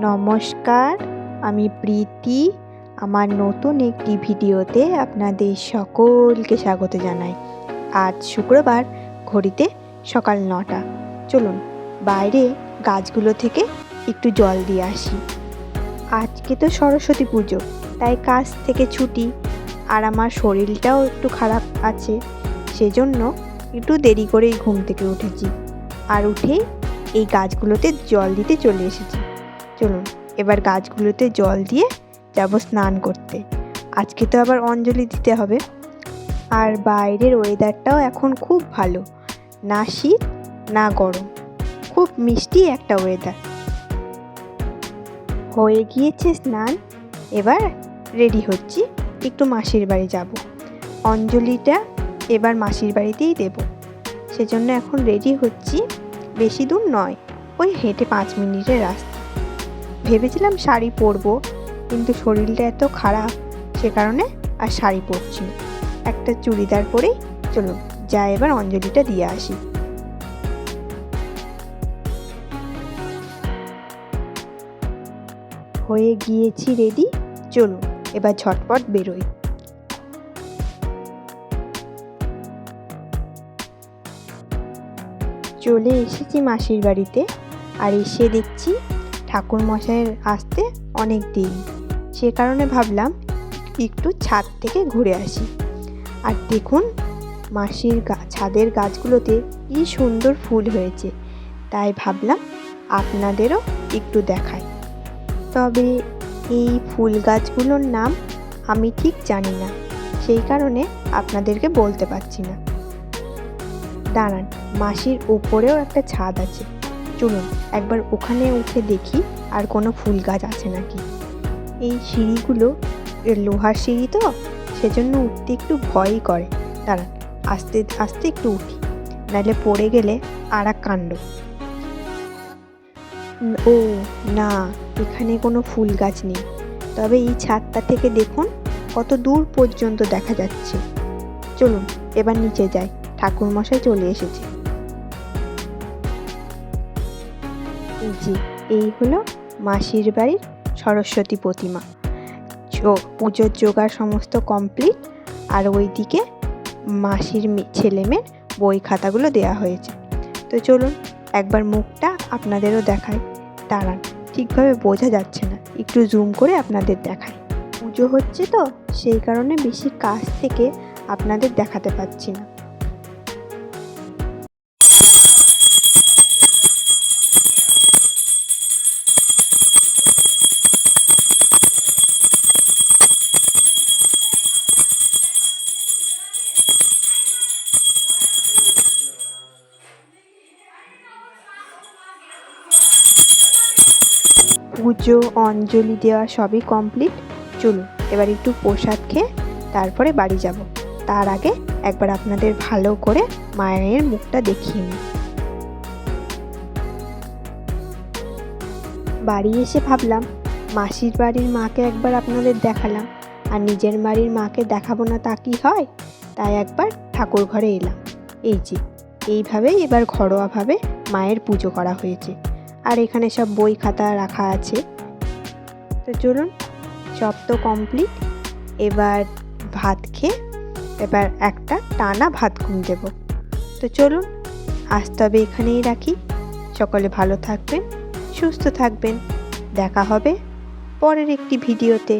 নমস্কার, আমি প্রীতি। আমার নতুন একটি ভিডিওতে আপনাদের সকলকে স্বাগত জানাই। আজ শুক্রবার, ঘড়িতে সকাল নটা। চলুন, বাইরে গাছগুলো থেকে একটু জল দিয়ে আসি। আজকে তো সরস্বতী পুজো, তাই কাজ থেকে ছুটি। আর আমার শরীরটাও একটু খারাপ আছে, সেজন্য একটু দেরি করেই ঘুম থেকে উঠেছি। আর উঠেই এই গাছগুলোতে জল দিতে চলে এসেছি। চলুন, এবার গাছগুলোতে জল দিয়ে যাব স্নান করতে। আজকে তো আবার অঞ্জলি দিতে হবে। আর বাইরের ওয়েদারটাও এখন খুব ভালো। না শীত, না গরম। খুব মিষ্টি একটা ওয়েদার হয়ে গিয়েছে স্নান। এবার রেডি হচ্ছি। একটু মাসির বাড়ি যাব। অঞ্জলিটা এবার মাসির বাড়িতেই দেব। সেজন্য এখন রেডি হচ্ছি। বেশি দূর নয়, ওই হেঁটে পাঁচ মিনিটের রাস্তা। ভেবেছিলাম শাড়ি পরবো, কিন্তু শরীরটা এত খারাপ সে কারণে আর শাড়ি পরছি একটা চুড়িদার পরেই চলো যা এবার অঞ্জলিটা দিয়ে আসি। হয়ে গিয়েছি রেডি, চলুন, এবার ঝটপট বেরোই। চলে এসেছি মাসির বাড়িতে, আর এসে দেখছি ঠাকুর মশাইয়ের আসতে অনেক দেরি। সে কারণে ভাবলাম একটু ছাদ থেকে ঘুরে আসি। আর দেখুন, মাসির ছাদের গাছগুলোতে কি সুন্দর ফুল হয়েছে। তাই ভাবলাম আপনাদেরও একটু দেখাই। তবে এই ফুল গাছগুলোর নাম আমি ঠিক জানি না। সেই কারণে আপনাদেরকে বলতে পারছি না। দাঁড়ান, মাসির উপরেও একটা ছাদ আছে। চলুন একবার ওখানে উঠে দেখি আর কোনো ফুল গাছ আছে নাকি। এই সিঁড়িগুলো লোহার সিঁড়ি তো, সেজন্য উঠতে একটু ভয়ই করে। দাঁড়ান, আস্তে আস্তে একটু উঠি, নাহলে পড়ে গেলে আর এক কাণ্ড। ও, না, এখানে কোনো ফুল গাছ নেই। তবে এই ছাদটা থেকে দেখুন, কত দূর পর্যন্ত দেখা যাচ্ছে। চলুন, এবার নিচে যাই। ঠাকুরমশাই চলে এসেছে। যে এই হলো মাসির বাড়ির সরস্বতী প্রতিমা। জো- পুজোর জোগাড় সমস্ত কমপ্লিট আর ওইদিকে মাসির মে- ছেলে মেয়ের বই খাতাগুলো দেয়া হয়েছে। তো চলুন, একবার মুখটা আপনাদেরও দেখাই। দাঁড়ান, ঠিকভাবে বোঝা যাচ্ছে না। একটু জুম করে আপনাদের দেখাই। পুজো হচ্ছে তো, সেই কারণে বেশি কাছ থেকে আপনাদের দেখাতে পাচ্ছি না। পুজো, অঞ্জলি দেওয়া সবই কমপ্লিট চলুন, এবার একটু প্রসাদ খেয়ে তারপরে বাড়ি যাব। তার আগে একবার আপনাদের ভালো করে মায়ের মুখটা দেখিয়ে নিই। বাড়ি এসে ভাবলাম, মাসির বাড়ির মাকে একবার আপনাদের দেখালাম। আর নিজের বাড়ির মাকে দেখাবো না তা কি হয়? তাই একবার ঠাকুর ঘরে এলাম। এই যে, এইভাবেই এবার ঘরোয়াভাবে মায়ের পুজো করা হয়েছে। আর এখানে সব বই খাতা রাখা আছে। তো চলুন, সব তো কমপ্লিট এবার ভাত খেয়ে, এবার একটা টানা ভাত ঘুম দেব। তো চলুন, আজ তবে এখানেই রাখি। সকলে ভালো থাকবেন, সুস্থ থাকবেন। দেখা হবে পরের একটি ভিডিওতে।